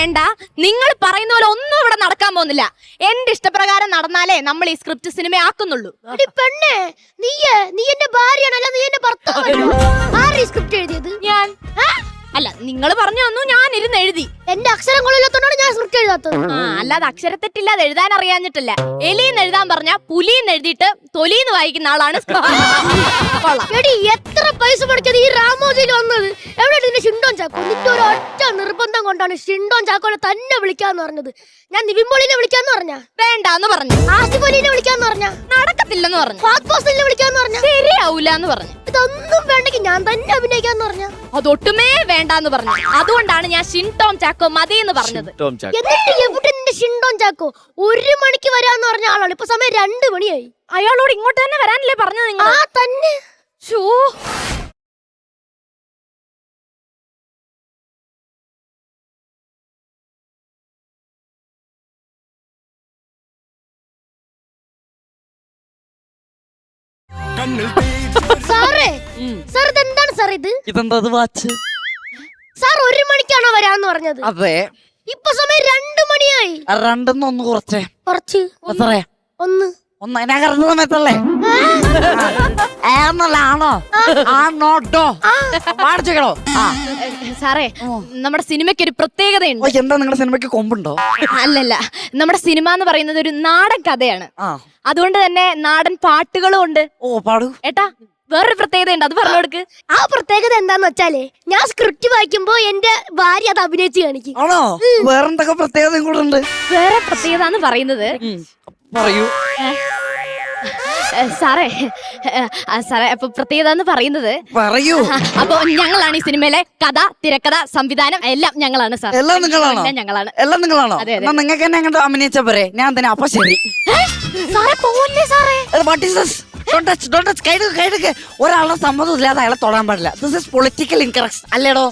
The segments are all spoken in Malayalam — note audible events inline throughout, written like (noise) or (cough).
വേണ്ട. നിങ്ങൾ പറയുന്ന പോലെ ഒന്നും ഇവിടെ നടക്കാൻ പോകുന്നില്ല. എന്റെ ഇഷ്ടപ്രകാരം നടന്നാലേ നമ്മൾ ഈ സ്ക്രിപ്റ്റ് സിനിമ ആക്കുന്നുള്ളൂ. പെണ്ണേ നീ നീ എന്റെ ഭാര്യയാണല്ല നീ എന്റെ ഭർത്താവ് ആരുടെ സ്ക്രിപ്റ്റ് എഴുതിയത്? ഞാൻ. അല്ല നിങ്ങൾ പറഞ്ഞു തന്നു ഞാൻ ഇരുന്ന് എഴുതി. എന്റെ അക്ഷരങ്ങളില്ലാത്തോണ്ടാണ് ഞാൻ സ്ക്രിപ്റ്റ് എഴുതാത്തത്. ആ അല്ലാതെ അക്ഷരത്തെറ്റില്ലാതെ എഴുതാൻ അറിയാഞ്ഞിട്ടില്ല. എലിന്ന് എഴുതാൻ പറഞ്ഞ പുലിന്ന് എഴുതിയിട്ട് തൊലിന്ന് വായിക്കുന്ന ആളാണ് കൊള്ളാം. എടി എത്ര പൈസ പഠിച്ചത് ഈ രാമോജിയിൽ വന്നത്? എവിടെ നിന്റെ ഷിൻഡോൻ ചാക്കോ നിന്റെ ഒരു ഒറ്റ നിർബന്ധം കൊണ്ടാണ് ഷിൻഡോൻ ചാക്കോനെ തന്നെ വിളിക്കാന്ന് പറഞ്ഞത്. ഞാൻ നിവിൻപോളിനെ വിളിക്കാന്ന് പറഞ്ഞ? വേണ്ടാന്ന് പറഞ്ഞു. ആസിഫ് അലീനെ വിളിക്കാന്ന് പറഞ്ഞ? നടക്കത്തില്ലെന്ന് പറഞ്ഞു. ഫാത് ഫാസിലിനെ വിളിക്കാന്ന് പറഞ്ഞ? ശരിയാവൂലെന്ന് പറഞ്ഞു. ഇതൊന്നും വേണ്ടെങ്കിൽ ഞാൻ തന്നെ അഭിനയിക്കാന്ന് പറഞ്ഞ? അതൊട്ടുമേ വേണ്ടാന്ന് പറഞ്ഞു അതുകൊണ്ടാണ് ഞാൻ ഷിൻടോം ചാക്കോ മതി എന്ന് പറഞ്ഞത്. ടോം ചാക്ക്. എന്നിട്ട് എവിടെ നിന്റെ ഷിൻഡോൻ ചാക്കോ? ഒരു മണിക്ക് വരാന്ന് പറഞ്ഞ ആളാണ്. ഇപ്പൊ സമയം രണ്ട് മണിയായി. അയാളോട് ഇങ്ങോട്ട് തന്നെ വരാനല്ലേ പറഞ്ഞത് നിങ്ങൾ? ആ തന്നെ. ഷൂ സാറേ സാർ ഇതെന്താണ് സാർ ഇത്? ഇതെന്താ അത് വാച്ച്? സാർ ഒരു മണിക്കാണോ വരാന്ന് പറഞ്ഞത്? അതെ. ഇപ്പൊ സമയം രണ്ടു മണിയായി. രണ്ടെന്ന് ഒന്ന് കുറച്ചേ. കുറച്ച്? എത്രയാ? ഒന്ന്. ഒന്ന് ഞാൻ കറന്ന സമയത്തല്ലേ ഏന്നല്ല ആണോ ആണോട്ടോ പാടിച്ചോ സാറേ നമ്മുടെ സിനിമയ്ക്ക് ഒരു പ്രത്യേകതയുണ്ട് എന്താ നിങ്ങളുടെ സിനിമയ്ക്ക് കൊമ്പുണ്ടോ? അല്ലല്ല നമ്മുടെ സിനിമ എന്ന് പറയുന്നത് ഒരു നാടൻ കഥയാണ്. അതുകൊണ്ട് തന്നെ നാടൻ പാട്ടുകളും ഉണ്ട്. ഓ പാടു. ഏട്ടാ വേറൊരു പ്രത്യേകത ഉണ്ട് അത് പറഞ്ഞു കൊടുക്ക് ആ പ്രത്യേകത എന്താന്ന് വെച്ചാലേ ഞാൻ സ്ക്രിപ്റ്റ് വായിക്കുമ്പോ എന്റെ ഭാര്യ അത് അഭിനയിച്ച് കാണിക്കും. ആണോ? വേറെന്തൊക്കെ പ്രത്യേകതയും കൂടെ ഉണ്ട്? വേറെ പ്രത്യേകത എന്ന് പറയുന്നത് പറയൂ. സാറേ ആ, സാറേ അപ്പൊ പ്രത്യേകത എന്ന് പറയുന്നത്. പറയൂ. അപ്പൊ ഞങ്ങളാണ് ഈ സിനിമയിലെ കഥ തിരക്കഥ സംവിധാനം എല്ലാം ഞങ്ങളാണ് സാർ. എല്ലാം നിങ്ങളാണോ? എല്ലാം ഞങ്ങളാണ്. എല്ലാം നിങ്ങളാണോ? അതെ, അതെ. എന്നാ നിങ്ങൾക്ക് എന്നെ അങ്ങോട്ട് അഭിനയിച്ച പോരെ? ഞാൻ തന്നെ അപ്പൊ ശരി. സാറേ പോവല്ലേ സാറേ? വാട്ട് ഇസ് ദിസ് കൈടുക്ക് കൈടുക്ക് ഒരാളുടെ സമ്മതം ഇല്ലാതെ അയാളെ തൊടാൻ പാടില്ല. ദിസ് ഇസ് പൊളിറ്റിക്കൽ ഇൻകറക്ഷൻ അല്ലേടോ?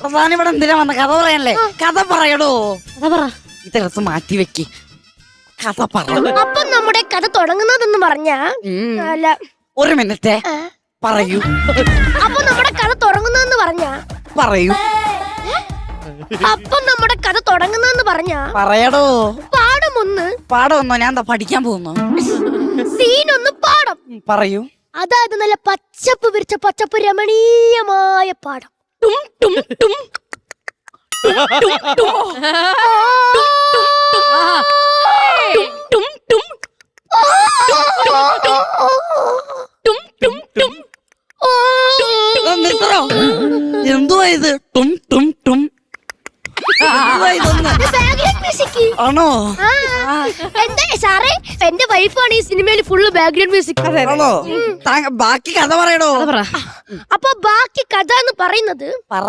പ്രധാന ഇവിടെ എന്തിനാ വന്ന? കഥ പറയാനല്ലേ? കഥ പറയടോ. അതാ പറ. മാറ്റി വെക്ക്. കഥ പറ. അപ്പൊ നമ്മുടെ കഥ തുടങ്ങുന്നതെന്ന് പറഞ്ഞാ. അല്ല. ഒരു മിനിറ്റ്. പറയൂ. അപ്പൊ നമ്മുടെ കഥ തുടങ്ങുന്നതെന്ന് പറഞ്ഞാ? പറയൂ. അപ്പൊ നമ്മുടെ കഥ തുടങ്ങുന്നതെന്ന് പറഞ്ഞാ? പറയടോ. പാഠം ഒന്ന്. പാടം ഒന്നോ? ഞാൻ എന്താ പഠിക്കാൻ പോകുന്നു? സീൻ ഒന്ന് പാടം പറയൂ. അതായത് നല്ല പച്ചപ്പ് വിരിച്ച പച്ചപ്പ് രമണീയമായ പാടം. ടും ടും ടും. ടും ടും ടും. ടും ടും ടും. നിർത്തണോ? എന്തുവാ ഇത്? ടും ടും. മ്യൂസിക്. ആണോ? എന്താ സാറേ എന്റെ വൈഫാണ് ഈ സിനിമയിൽ ഫുള്ള് ബാക്ക്ഗ്രൗണ്ട് മ്യൂസിക് ആണോ? താങ്ക ബാക്കി കഥ പറയണോ പറ. അപ്പൊ ബാക്കി കഥ എന്ന് പറയുന്നത് പറ.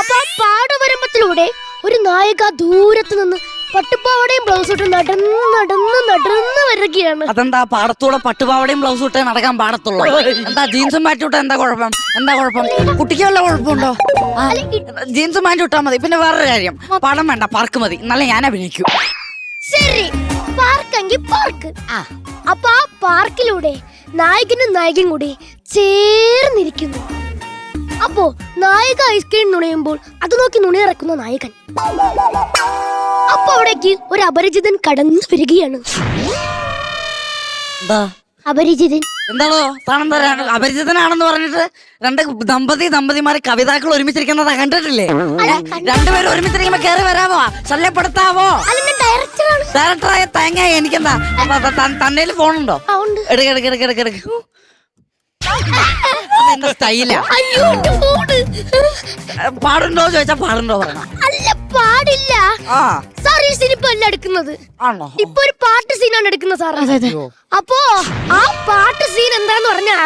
അപ്പൊ പാടുവരമ്പത്തിലൂടെ പാടവരമ്പത്തിലൂടെ ഒരു നായിക ദൂരത്ത് നിന്ന് പട്ടുപ്പാവടയും ബ്ലൗസ് ഇട്ട് നടന്ന് നടന്ന് നടന്ന് വരികയാണ് അതെന്താ പാടത്തൂടെ പട്ടുപാവടയും ബ്ലൗസും ഇട്ട് നടക്കാൻ പാടത്തുള്ളൂ? എന്താ ജീൻസും മാറ്റി ഇട്ടാ എന്താ കുഴപ്പം? എന്താ കുഴപ്പം? കുട്ടിക്ക് വല്ല കുഴപ്പമുണ്ടോ? ജീൻസും മാറ്റി ഇട്ടാ മതി. പിന്നെ വേറൊരു കാര്യം. പടം വേണ്ട പാർക്ക് മതി. എന്നാലേ ഞാൻ അഭിനയിക്കൂ. ശരി. പാർക്കെങ്കിൽ പാർക്ക് അപ്പൊ ആ പാർക്കിലൂടെ നായകനും നായകൻ കൂടി ചേർന്നിരിക്കുന്നു. അപ്പോ നായിക ഐസ്ക്രീം നുണയുമ്പോൾ അത് നോക്കി നുണയിറക്കുന്ന നായകൻ. അപ്പൊ അവിടേക്ക് ഒരു അപരിചിതൻ കടന്നു വരികയാണ്. എന്താ അപരിചിതൻ. എന്താണോ താണം അപരിചിതനാണെന്ന് പറഞ്ഞിട്ട് രണ്ട് ദമ്പതി ദമ്പതിമാരെ കവിതാക്കൾ ഒരുമിച്ചിരിക്കുന്നതാ കണ്ടിട്ടില്ലേ? രണ്ടുപേരും ഒരുമിച്ചിരിക്കുമ്പോ കേറി വരാമോ? ശല്യപ്പെടുത്താവോ? ഡയറക്ടറായ തേങ്ങ എനിക്കെന്താ? തന്നെ ഫോണുണ്ടോ ആ, എന്റെ സ്റ്റൈലാ അയ്യോ എന്റെ ഫോണ് പാടുണ്ടോ ചോദിച്ചാ പാടുണ്ടോ പറയണം. അല്ല പാടില്ല. ആ. സാർ ഈ സിനിമ അല്ല എടുക്കുന്നത്. ആണോ? ഇപ്പൊ ഒരു പാട്ട് സീനാണ് എടുക്കുന്നത് സാർ അപ്പോ ആ പാട്ട് സീൻ എന്താന്ന് പറഞ്ഞാ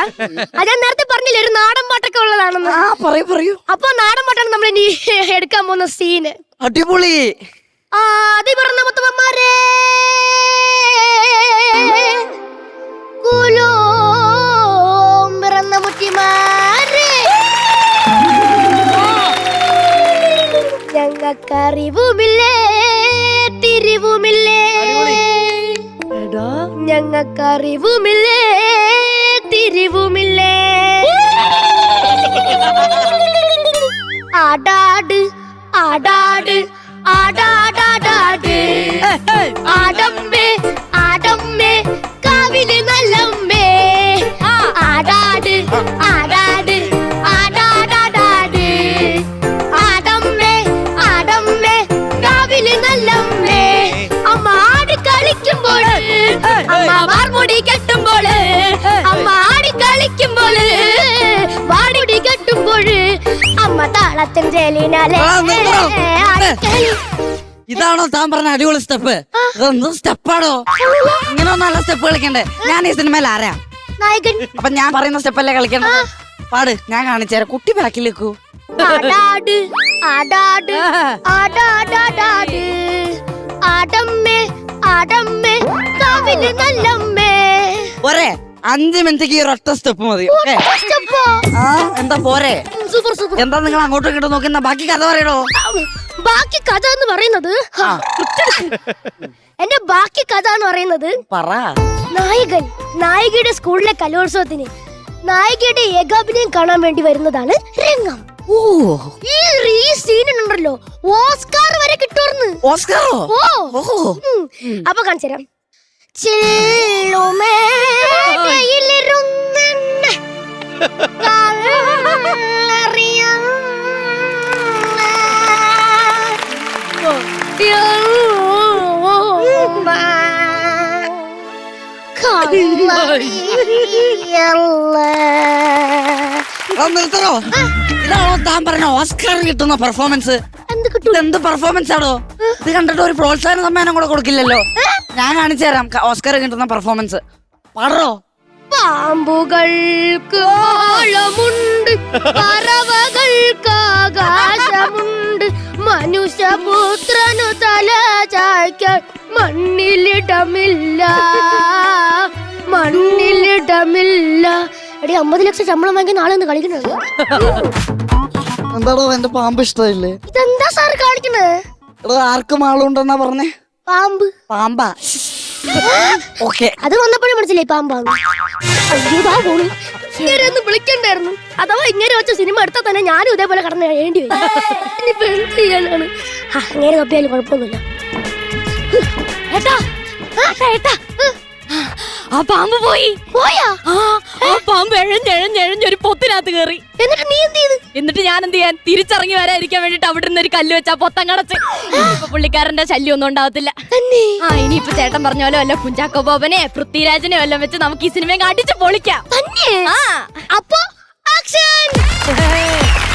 അത് ഞാൻ നേരത്തെ പറഞ്ഞില്ലേ ഒരു നാടൻ പാട്ടൊക്കെ ഉള്ളതാണെന്ന്. ആ പറയൂ പറയൂ. അപ്പൊ നാടൻ പാട്ടാണ് നമ്മൾ ഇനി (laughs) എടുക്കാൻ പോകുന്ന സീന്. അടിപൊളി. ആദി പറഞ്ഞ മുത്തമ്മമാരെ മുത്തിമാരെ ഞങ്ങൾക്കറിവുമില്ലേ? തിരിവുമില്ലേ? ഞങ്ങൾക്കറിവുമില്ലേ? തിരിവുമില്ലേ? (laughs) ആടാട് ആടാട് ഇതാണോ താൻ പറഞ്ഞ അടിപൊളി സ്റ്റെപ്പ്? ഇതൊന്നും സ്റ്റെപ്പാണോ ഇങ്ങനെ നല്ല സ്റ്റെപ്പ് കളിക്കണ്ടേ. ഞാൻ ഈ സിനിമയിൽ ആരാ? നായകൻ. അപ്പൊ ഞാൻ പറയുന്ന സ്റ്റെപ്പല്ലേ കളിക്കണ്ട പാട് ഞാൻ കാണിച്ചേരാ കുട്ടി ബാക്കിലേക്കൂ ആടാട് ആടാട് ആടാടാടാട് ആടമ്മേ ആടമ്മേ കാവിൽ നല്ലമ്മേ. പോരെ അഞ്ച് മിനിറ്റ് ഈ ഒരൊറ്റ സ്റ്റെപ്പ് മതി ഓക്കേ? ആ എന്താ പോരെ? Super super. എന്താ നിങ്ങൾ അങ്ങോട്ടും ഇങ്ങോട്ടും നോക്കുന്ന ബാക്കി കഥ പറയണോ ബാക്കി കഥ എന്ന് പറയുന്നത് എന്റെ ബാക്കി കഥ എന്ന് പറയുന്നത് പറ. നായകൻ നായികയുടെ സ്കൂളിലെ കലോത്സവത്തിന് നായികയുടെ ഏകാഭിനയം കാണാൻ വേണ്ടി വരുന്നതാണ് രംഗം. ഓ. ഈ ഈ സീനുണ്ടല്ലോ ഓസ്കാർ വരെ കിട്ടുമെന്ന് ഓസ്കാറോ? ഓ. അപ്പൊ കാണിച്ചു തരാം ചില്ലുമേടയിലിരുന്നെന്നെ നിർത്തണോ ഇതാണോ താൻ പറഞ്ഞ ഓസ്കാർ കിട്ടുന്ന പെർഫോമൻസ് എന്ത് കിട്ടും? എന്ത് പെർഫോമൻസ് ആണോ ഇത് കണ്ടിട്ട് ഒരു പ്രോത്സാഹന സമ്മാനം കൂടെ കൊടുക്കില്ലല്ലോ. ഞാൻ കാണിച്ചു തരാം ഓസ്കാർ കിട്ടുന്ന പെർഫോമൻസ് പാടോ പാമ്പുകൾക്ക് ആഴമുണ്ട് പറവകൾക്ക് ആകാശമുണ്ട് മനുഷ്യപുത്രനു തല ചായ്ക്കാൻ മണ്ണിലിടമില്ല. മണ്ണിലിടമില്ല എടി അമ്പത് ലക്ഷം ശമ്പളം വാങ്ങി നാളെ ഒന്ന് കളിക്കുന്നത് എന്താടോ എന്റെ പാമ്പ് ഇഷ്ടമില്ലേ ഇതെന്താ സാർ കാണിക്കുന്നത് എടോ ആർക്കും ആളുണ്ടെന്നാ പറഞ്ഞേ? പാമ്പ്. പാമ്പാ. ഓക്കെ. അത് വന്നപ്പോഴും മനസ്സിലായി പാമ്പാണ് ഇങ്ങനെ ഒന്ന് വിളിക്കണ്ടായിരുന്നു. അഥവാ ഇങ്ങനെ വെച്ച സിനിമ എടുത്താൽ തന്നെ ഞാനും ഇതേപോലെ കടന്നു കഴിയേണ്ടി വരും. ഇനിയിപ്പോ എന്ത് ചെയ്യാനാണ്? അങ്ങനെ തപ്പിയാലും കുഴപ്പമൊന്നുമില്ല. ഏട്ടാ, ഏട്ടാ. ആ പാമ്പ് പോയി. പോയാ? ആ ആ പാമ്പ് എഴഞ്ഞെഴഞ്ഞെഴഞ്ഞൊരു പൊത്തിനകത്ത് കയറി എന്നിട്ട് നീ എന്ത് ചെയ്ത്? എന്നിട്ട് ഞാൻ എന്ത് ചെയ്യാൻ? തിരിച്ചറങ്ങി വരാതിരിക്കാൻ വേണ്ടിട്ട് അവിടെ നിന്ന് ഒരു കല്ല് വെച്ചാ പൊത്തം കടച്ച്. പുള്ളിക്കാരന്റെ ശല്യം ഒന്നും ഉണ്ടാവത്തില്ല. തന്നെ? ആ ഇനിയിപ്പൊ ചേട്ടൻ പറഞ്ഞ പോലെ വല്ല കുഞ്ചാക്കോ ബോബനെ പൃഥ്വിരാജനെ വല്ലതും വെച്ച് നമുക്ക് ഈ സിനിമയും കാട്ടിച്ച് പൊളിക്കാം. തന്നെ? ആ. അപ്പൊ ആക്ഷൻ!